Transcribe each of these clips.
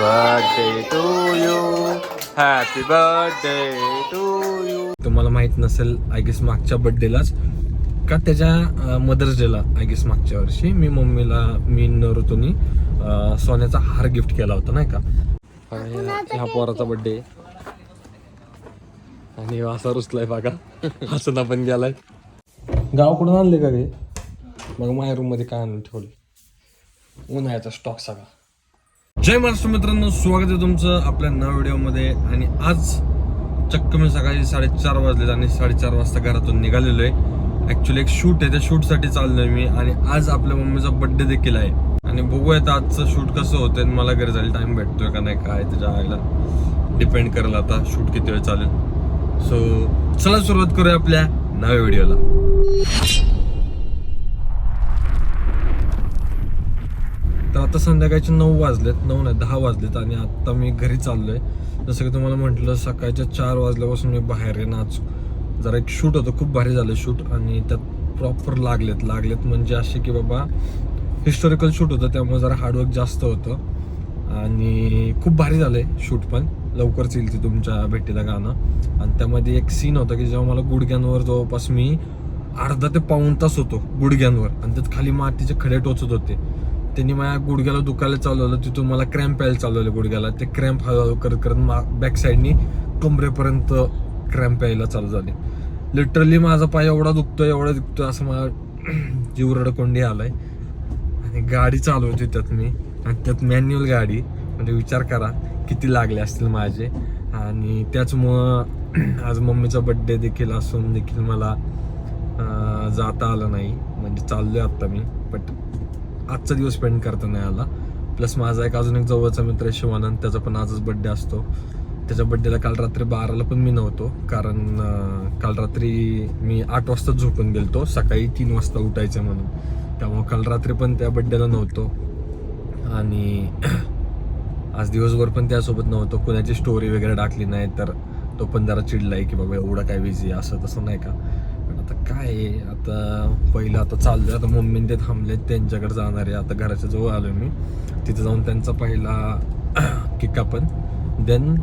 Birthday to you happy birthday to you तुम्हाला माहीत नसेल आय गेस मागच्या बर्थडेलाच का त्याच्या मदर्स डेला आय गेस मागच्या वर्षी मी मम्मीला मी न ऋतूनी अं, सोन्याचा हार गिफ्ट केला होता नाही का? आणि ह्या पोराचा बर्थडे आणि असा रुसलाय बघा. हसून आपण गेलाय. गाव कुठून आणले का गे? मग माझ्या रूममध्ये काय आणून ठेवले उन्हाळ्याचा स्टॉक सगळा. जय महाराष्ट्र मित्रांनो स्वागत आहे तुमचं आपल्या नव्या व्हिडिओमध्ये. आणि आज चक्क मी सकाळी साडेचार वाजले आणि साडेचार वाजता घरातून निघालेलो आहे. ॲक्च्युली एक शूट आहे त्या शूटसाठी चाललोय मी. आणि आज आपल्या मम्मीचा बर्थडे देखील आहे. आणि बघूयात आजचं शूट कसं होतंय आणि मला घरी जायला टाईम भेटतोय का नाही काय त्याच्या आईला डिपेंड करेल आता. शूट किती वेळ चालेल. सो चला सुरुवात करूया आपल्या नव्या व्हिडिओला. तर आता संध्याकाळचे नऊ वाजलेत नऊ नाही दहा वाजलेत आणि आत्ता मी घरी चाललोय. जसं की तुम्हाला म्हटलं सकाळच्या चार वाजल्यापासून मी बाहेर आहे नाच. जरा एक शूट होतं खूप भारी झालं शूट आणि त्यात प्रॉपर लागलेत. लागलेत म्हणजे असे की बाबा हिस्टॉरिकल शूट होतं त्यामुळे जरा हार्डवर्क जास्त होतं. आणि खूप भारी झालं आहे शूट पण. लवकरच येईल ते तुमच्या भेटीला गाणं. आणि त्यामध्ये एक सीन होता की जेव्हा मला गुडघ्यांवर जवळपास मी अर्धा ते पाऊण तास होतो गुडघ्यांवर. आणि त्यात खाली मातीचे खडे टोचत होते. त्यांनी माझ्या गुडघ्याला दुखायला चालवलं तिथून मला क्रॅम्प यायला चालवलं गुडघ्याला. ते क्रॅम्प हळूहळू करत करत बॅक साईडनी कमरेपर्यंत क्रॅम्प यायला चालू झाले. लिटरली माझा पाय एवढा दुखतोय एवढा दुखतोय असं मला जीव रडकोंडी आलाय. आणि गाडी चालवते त्यात मी. आणि त्यात मॅन्युअल गाडी. म्हणजे विचार करा किती लागले असतील माझे. आणि त्याचमुळं आज मम्मीचा बड्डे देखील असून देखील मला जाता आलं नाही. म्हणजे चाललोय आत्ता मी बट आजचा दिवस स्पेंड करता नाही आला. प्लस माझा एक अजून एक जवळचा मित्र आहे शिवानंद त्याचा पण आजच बड्डे असतो. त्याच्या बड्डेला काल रात्री बाराला पण मी नव्हतो कारण काल रात्री मी आठ वाजता झोपून गेलतो सकाळी तीन वाजता उठायचं म्हणून. त्यामुळे काल रात्री पण त्या बड्डेला नव्हतो. आणि आज दिवसभर पण त्यासोबत नव्हतो. कुणाची स्टोरी वगैरे टाकली नाही तर तो पण जरा चिडलाय की बाबा एवढं काय बिझी असं तसं नाही का? आता काय आहे, आता पहिलं आता चाललंय. आता मम्मीने ते थांबले त्यांच्याकडे जाणार आहे. आता घराच्या जवळ आलोय मी. तिथे जाऊन त्यांचा पहिला किक आपण. देन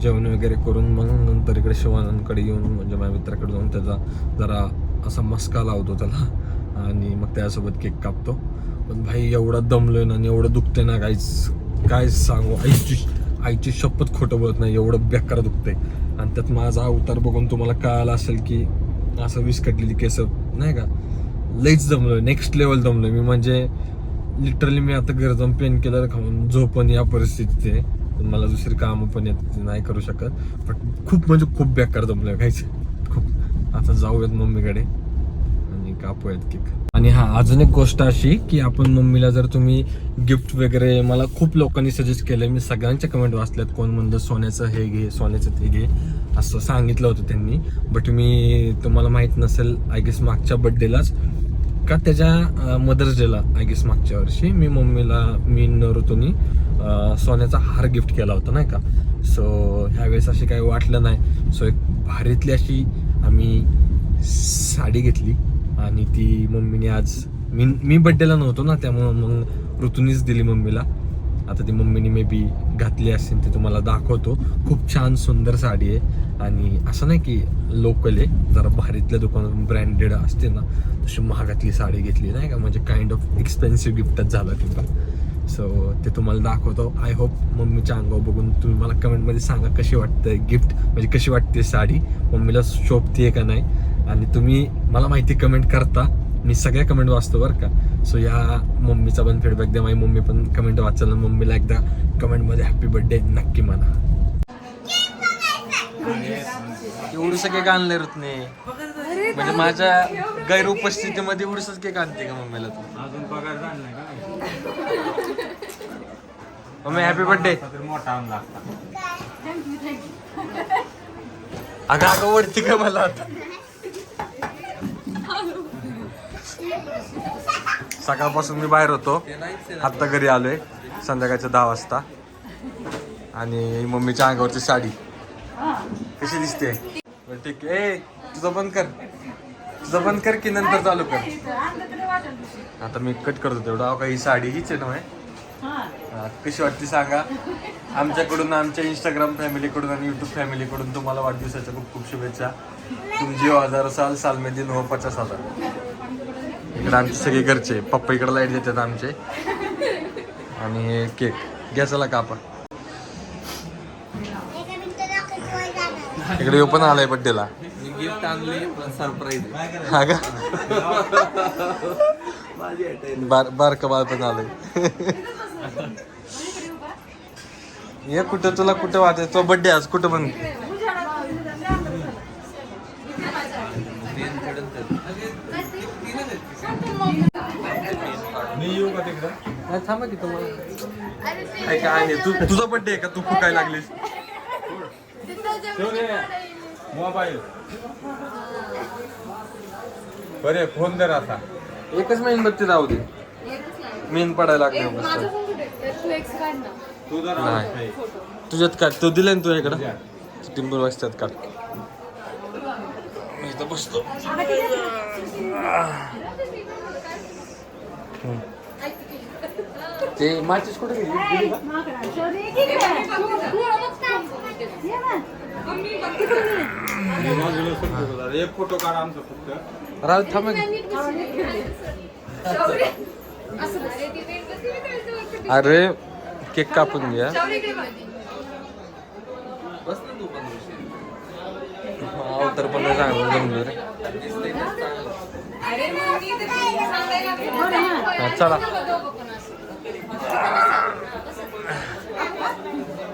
जेवण वगैरे करून मग नंतर इकडे शिवानंदकडे येऊन म्हणजे माझ्या मित्राकडे जाऊन त्याचा जरा असा मस्का लावतो त्याला. आणि मग त्यासोबत केक कापतो. पण भाई एवढा दमलोय ना आणि एवढं दुखतंय ना काहीच काय सांगू? आईची आईची शपथ खोटं बोलत नाही. एवढं बेकार दुखतंय. आणि त्यात माझा अवतार बघून तुम्हाला कळालं असेल की असं विस्कटलेली केस नाही का? लईच जमलं नेक्स्ट लेवल जमलं मी म्हणजे लिटरली मी आता घर जाऊन पेन केलं खाऊन झोपण या परिस्थितीत आहे. पण मला दुसरी कामं पण येत नाही करू शकत. पण खूप म्हणजे खूप बेकार जमलं काहीच खूप. आता जाऊयात मम्मीकडे आणि कापूयात केक. आणि हा अजून एक गोष्ट अशी की आपण मम्मीला जर तुम्ही गिफ्ट वगैरे मला खूप लोकांनी सजेस्ट केलं मी सगळ्यांच्या कमेंट वाचल्यात कोण म्हणलं सोन्याचं हे घे सोन्याचं ते घे असं सांगितलं होतं त्यांनी. बट मी तुम्हाला माहीत नसेल आय गेस मागच्या बर्थडेलाच का त्याच्या मदर्स डेला आय गेस मागच्या वर्षी मी मम्मीला मी न सोन्याचा हार गिफ्ट केला होता नाही का? सो ह्यावेळेस अशी काही वाटलं नाही. सो एक भारीतली अशी आम्ही साडी घेतली. आणि ती मम्मीने आज मी मी बड्डेला नव्हतो ना त्यामुळं मग ऋतूनीच दिली मम्मीला. आता ती मम्मीने मे बी घातली असेल ते तुम्हाला दाखवतो. खूप छान सुंदर साडी आहे. आणि असं नाही की लोकल आहे जरा भारीतल्या दुकानातून ब्रँडेड असते ना तशी महागातली साडी घेतली नाही का? म्हणजे काइंड ऑफ एक्सपेन्सिव्ह गिफ्टच झालं ते सो ते तुम्हाला दाखवतो. आय होप मम्मीच्या अंगावर बघून तुम्ही मला कमेंटमध्ये सांगा कशी वाटतं गिफ्ट म्हणजे कशी वाटते साडी? मम्मीला शोभते का नाही? आणि तुम्ही मला माहिती कमेंट करता. मी सगळ्या कमेंट वाचतो बरं का. सो या मम्मीचा पण फीडबॅक द्या. माझी मम्मी पण कमेंट वाचायला मम्मीला एकदा कमेंटमध्ये हॅपी बर्थडे नक्की म्हणा. एवढं सगळे आणले ऋतने म्हणजे माझ्या गैर उपस्थितीमध्ये एवढंच केक आणते का मम्मीला तू? अजून पगार झाला नाही का? मम्मी हॅपी बर्थडे मोठा आणला अगं अगं वरती का मला आता? सकाळपासून मी बाहेर होतो. आत्ता घरी आलोय. संध्याकाळच्या दहा वाजता. आणि मम्मीच्या अंगावरची साडी. कशी दिसते? ठीक आहे. ए तुझं बंद कर. तुझं बंद कर की नंतर चालू कर. आता मी कट करतो तेवढा. अहो, का ही साडी हीच आहे ना कशी वाटते सांगा. आमच्याकडून आमच्या इंस्टाग्राम फॅमिलीकडून आणि यूट्यूब फॅमिलीकडून तुम्हाला वाढदिवसाच्या खूप खूप शुभेच्छा. तुम जिओ हजार साल साल में दिन हो पचास हजार. इकडे आमचे सगळे घरचे पप्पा इकडे लाइट देतात आमचे. आणि केक चला कापा. इकडे पण आलाय बड्डेला गिफ्ट आणले सरप्राईज हा का? बार बारका बाळ पण आलंय. ये कुठं तुला कुठं वाटत तो बड्डे आज कुठं पण. का? तिकडं थांबा की तुम्हाला. काय काय नाही तू तुझा बड्डे आहे का? तू फुकाय लागलीस? मोबाईल बरे फोन दर आता. एकच मेनबत्ती राहू दे. मेन पडायला कुठे तू एक्स काढ ना. तू जर नाही. तुझ्यात काढ. तो दिलाय ना तुझ्याकडं? टिंबर वाजतात काढ. बसतो. ते माचीस कुठे गेली गेली का? एक फोटो काढ आमचा फक्त राहू दे, थांबा की. असं अरे ती मेणबत्ती मी काढते. अरे केक कापून घ्या शौर्य इकडे बघ. अवतर पण नाही चांगलं जमलं रे अरे मग मी तर सांगायला लागले. हा, चला दोघं पण असं.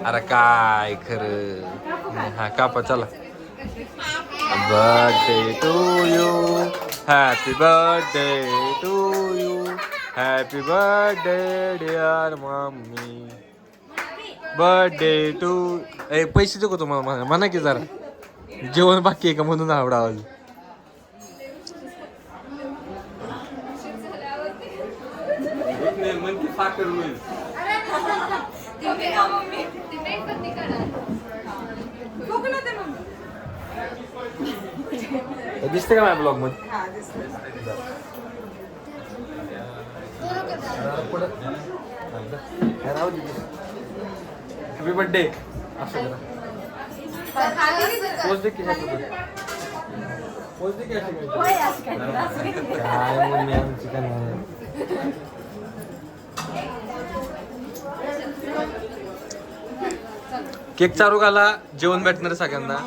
अरे काय खरं? हा कापा चला. Birthday to you happy birthday to you happy birthday dear mummy birthday to ए पैसे देऊ का तुम्हाला? म्हणा म्हणा की जरा. जेवण बाकी आहे का म्हणून आवडा आवाज मन की साखर होईल. ती आहे मम्मी. दिसते का माझ्या ब्लॉगमध्ये? हॅपी बर्थडे असं करा पोच दे की. पोच दे की. काय? मम्मी आमची काय केक चारू घाला जेवण भेटणार सगळ्यांना.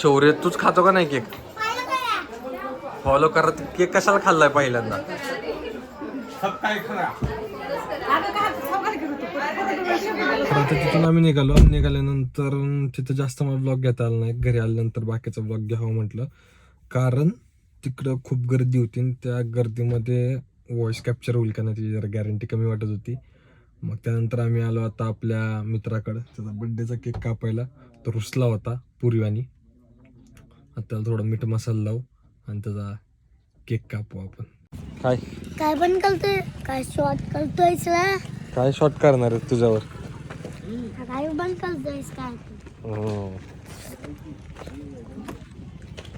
शौर्य तूच खातो का नाही केक? फॉलो करत केक कशाला खाल्लाय पहिल्यांदा? तिथून आम्ही निघालो. निघाल्यानंतर तिथं जास्त मला ब्लॉग घेता आला नाही. घरी आल्यानंतर बाकीचा ब्लॉग घ्यावं म्हटलं. कारण तिकडं खूप गर्दी होती आणि त्या गर्दीमध्ये व्हॉइस कॅप्चर होईल का नाही त्याची जरा गॅरंटी कमी वाटत होती. मग त्यानंतर आम्ही आलो आता आपल्या मित्राकडं. त्याचा बड्डेचा केक कापायला. तो रुसला होता पूर्वानी आता त्याला थोडं मीठ मसाला लावू आणि त्याचा केक कापू आपण. काय? काय पण करतोय. काय शॉर्ट करतोय काय शॉर्ट करणार आहे तुझ्यावर? काय पण करतोयस काय हो.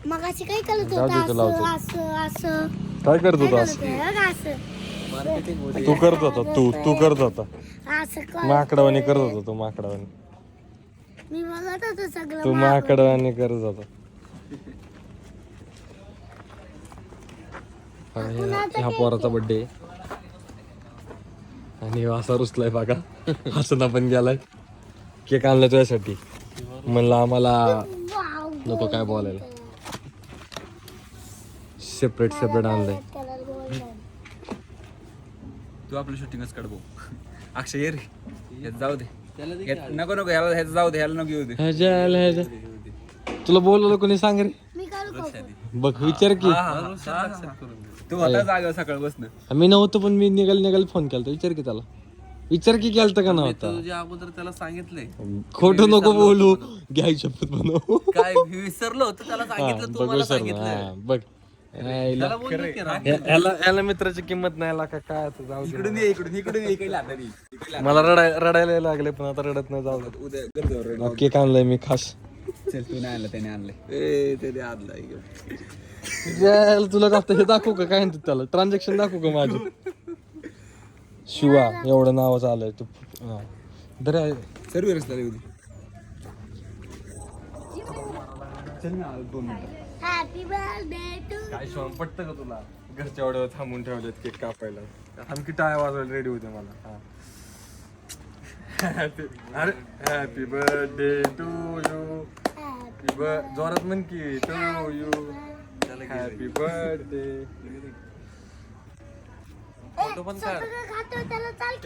मग अशी काय करत जाऊ दे, होता तुला असं. असं असं. काय करत असं. तू करत होता तू तू करत होता. असं कर माकडावानी करत होता तू माकडावानी. मी म्हणत होतो सगळं तू. माकडावानी करत होता. आणि ह्या पोराचा बर्थडे आणि असा रुसलाय बघा. हसना पण गेलाय. केक आणला तुझ्यासाठी. म्हणलं आम्हाला नको काय बोलायला. सेपरेट सेपरेट आणलंय. तू आपलं शूटिंगच काढ भाऊ. अक्षय ये रे. ह्यात जाऊ दे. ह्यात- नको नको ह्याला ह्यात जाऊ दे ह्याला नको येऊ दे. तुला बोलवलं कोणी सांग रे? मी करू का? बघ विचार की. हा, हा, हा, हा. तू होता जागा सकाळ बसन. मी नव्हतो पण मी निघाल निघाल फोन केला विचार की त्याला. विचार की केलता का नव्हता? तुझ्या अगोदर त्याला सांगितलंय. खोटं नको बोलू. घ्याय शपथ बनव. काय विसरलो होतं त्याला सांगितलं तू मला सांगितलं बघ. त्याला बोललो की राव. या- याला याला मित्राची किंमत नाही आला का काय आता जाऊ दे. इकडून ये इकडून इकडून ये इकडे नाही. मला रडाय रडायला लागले पण आता रडत नाही जाऊ दे. उद्या गरजेवर रे. केक आणलाय मी खास. चल तू नाही आणलं त्याने आणलंय. ए तुला आता हे दाखवू का? काय म्हणतात त्याला? ट्रान्झॅक्शन दाखवू का माझी? शिवा एवढं नावाचं आलंय तू हा. सर्व रस्ता येऊ दे हॅपी बर्थडे टू काय शिवाय पटतं का तुला? घरच्या एवढं थांबून ठेवलेत केक कापायला. आणखी टाळ्या वाजवायला रेडी होते मला. हा. Happy- अरे happy birthday to you happy जोरात म्हण की to you happy birthday photo पण काढ. खातो त्याला चाल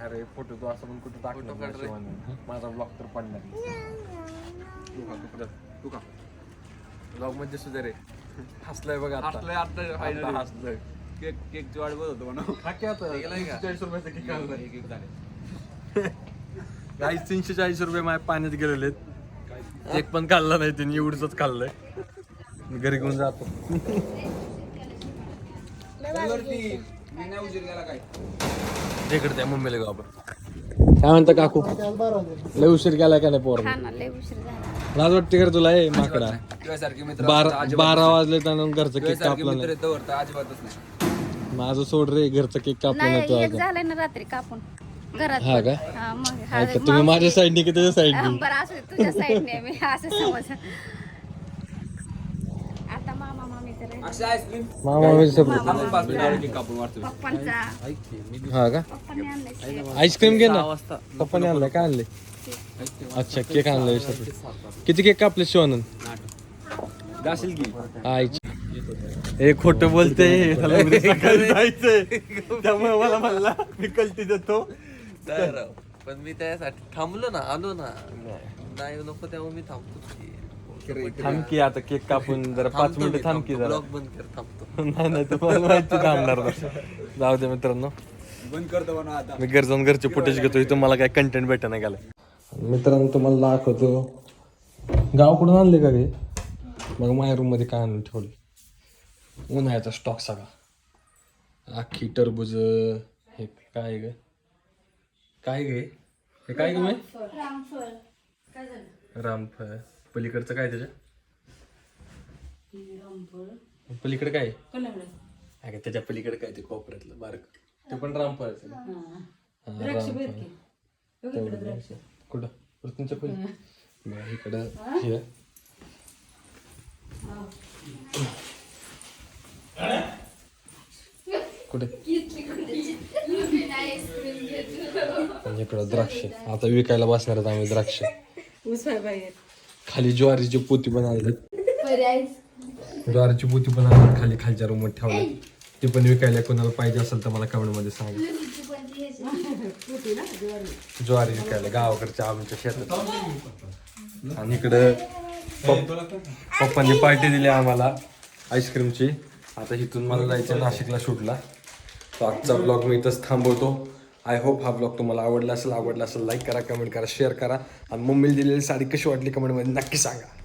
अरे फोटो तू असं पण कुठं टाकलं काढ रे. शिवाने. माझा ब्लॉग तर पडणार खा तू खा ब्लॉगमध्ये सुद्धा रे. हसलाय बघ आता. हसलंय आता. हसलंय. केक केकची वाट बघत होतो म्हणा हा की आता. का? चाळीस रुपयाचा केक आणलाय. एक एक झाले. गाईस तीनशे चाळीस रुपये माझ्या पाण्यात गेलेले आहेत. एक पण खाल्ला नाही त्यांनी एवढंच खाल्लंय. घरी घेऊन जातो. तिकडे त्या मुंबईला गाव आपण. काय म्हणता काकू? लय उशीर गेला का नाही पोर उशीर झाला. लाज वाटते कर तुला ए माकडा. तुझ्यासारखे मित्र बारा बारा वाजले त्यानं घरचं केक तुझ्यासारखे कापलं मित्र नाही. येतो तर अजिबातच नाही. माझं सोड रे घरचं केक कापलं नाही नाही तू एक अजून झालंय ना रात्री कापून घरात हा पण. का? हा, मग हा हा, का? तुम्ही माझ्या साईडने की त्याच्या हा, साईडने बरं असं तुझ्या साईडने मी असं समज. आता मामा मामी तर अक्षय आईस्क्रीम मामा मी separate. थांब पाच मिनिट केक कापून मारतो पप्पांचा. हा का? पप्पाने आईस्क्रीम घे ना. पप्पाने आणलंय काय आणलंय? अच्छा केक आणलाय किती केक कापले शिवानंद? जाशील की आईची. हे खोट बोलते ह्याला उद्या सकाळी जायचंय. त्यामुळे मला म्हणला मी कल्टी देतो. राव पण मी त्यासाठी थांबलो ना आलो ना. नाही नको तेव्हा मी थांबतो थांब की आता केक कापून जरा पाच मिनिटं थांब की जरा. ब्लॉग बंद कर थांबतो. नाही नाही तुम्हाला माहिती थांबणार नाही. जाऊ दे मित्रांनो. बंद करतो म्हणा आता. मी घर जाऊन घरचे फुटेज घेतो इथं मला काय कंटेंट भेटा नाही गेला मित्रांनो तुम्हाला दाखवतो. गाव कुठून आणले का रे? मग माझ्या रूममध्ये काय आणून ठेवले उन्हाळ्याचा स्टॉक सगळा. आखी टरबूज हे काय ग? काय गे हे? काय ग रामफळ. पलीकडचं काय त्याच्या पलीकडे काय? का त्याच्या पलीकडे काय ते कोपऱ्यातलं बारक. ते पण? हा, रामफळ. कुठं? पली बरं, इकडं हे? कुठे? इकडं द्राक्ष. आता विकायला बसणार आहेत आम्ही द्राक्ष. खाली ज्वारीची पोती पण आणली. ज्वारीची पोती पण आणली खाली खालच्या रूममध्ये ठेवली. ती पण विकायला कोणाला पाहिजे असेल तर मला ज्वारी. विकायला गावाकडच्या आमच्या शेतात. आणि इकडं पप- पप्पांनी पार्टी दिली आम्हाला आईस्क्रीमची. आता इथून मला जायचं नाशिकला शूटला. तो आजचा ब्लॉग मी इथंच थांबवतो. आय होप हा ब्लॉग तुम्हाला आवडला असेल आवडला असेल लाईक करा कमेंट करा शेअर करा. आणि मम्मीला दिलेली साडी कशी वाटली कमेंटमध्ये नक्की सांगा.